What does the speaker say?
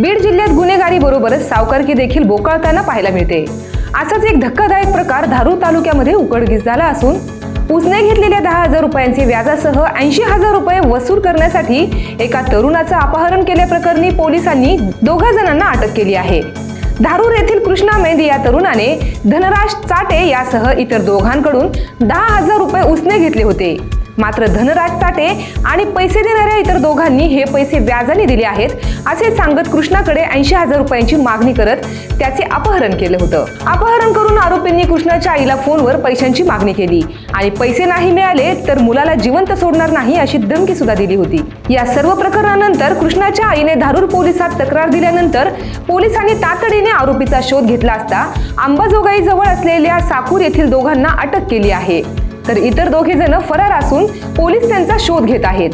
बीड जिल्ह्यात गुन्हेगारी बरोबरच सावकारकी देखील बोकाळताना पाहायला मिळते. असाच एक धक्कादायक प्रकार धारूर तालुक्यामध्ये उघडकीस झाला असून उसने घेतलेल्या दहा हजार रुपयांचे व्याजासह ऐंशी हजार रुपये वसूल करण्यासाठी एका तरुणाचं अपहरण केल्याप्रकरणी पोलिसांनी दोघा जणांना अटक केली आहे. धारूर येथील कृष्णा मेंदी या तरुणाने धनराज चाटे यासह इतर दोघांकडून दहा हजार रुपये उसने घेतले होते. मात्र धनराज साठे आणि पैसे देणाऱ्या इतर दोघांनी हे पैसे व्याजाने दिले आहेत असे सांगत कृष्णाकडे ऐंशी हजार रुपयांची मागणी करत त्याचे अपहरण केलं होतं. अपहरण करून आरोपींनी कृष्णाच्या आईला फोनवर पैशांची मागणी केली. आणि पैसे नाही मिळाले तर मुलाला जिवंत सोडणार नाही अशी धमकी सुद्धा दिली होती. या सर्व प्रकरणानंतर कृष्णाच्या आईने धारूर पोलिसात तक्रार दिल्यानंतर पोलिसांनी तातडीने आरोपीचा शोध घेतला असता अंबाजोगाई जवळ असलेल्या साकूर येथील दोघांना अटक केली आहे. तर इतर दोघे जण फरार असून पोलीस त्यांचा शोध घेत आहेत.